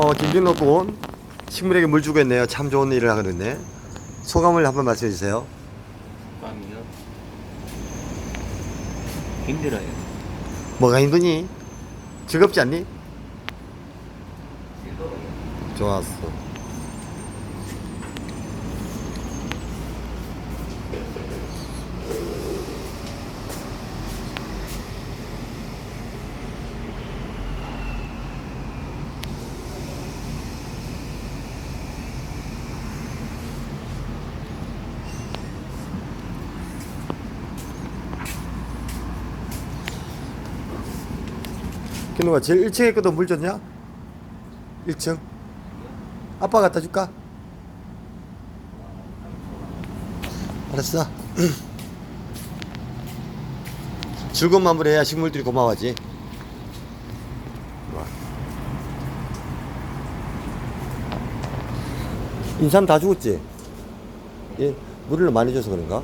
어, 김준호군 식물에게 물 주고 있네요. 참 좋은 일을 하고 있네. 소감을 한번 말씀해 주세요. 밤이요? 힘들어요. 뭐가 힘드니? 즐겁지 않니? 좋았어. Kin우가 제일 1층에 거도 물 줬냐? 1층? 아빠 갖다 줄까? 알았어. 즐거운 마무리 해야 식물들이 고마워하지. 인삼 다 죽었지? 예, 물을 많이 줘서 그런가?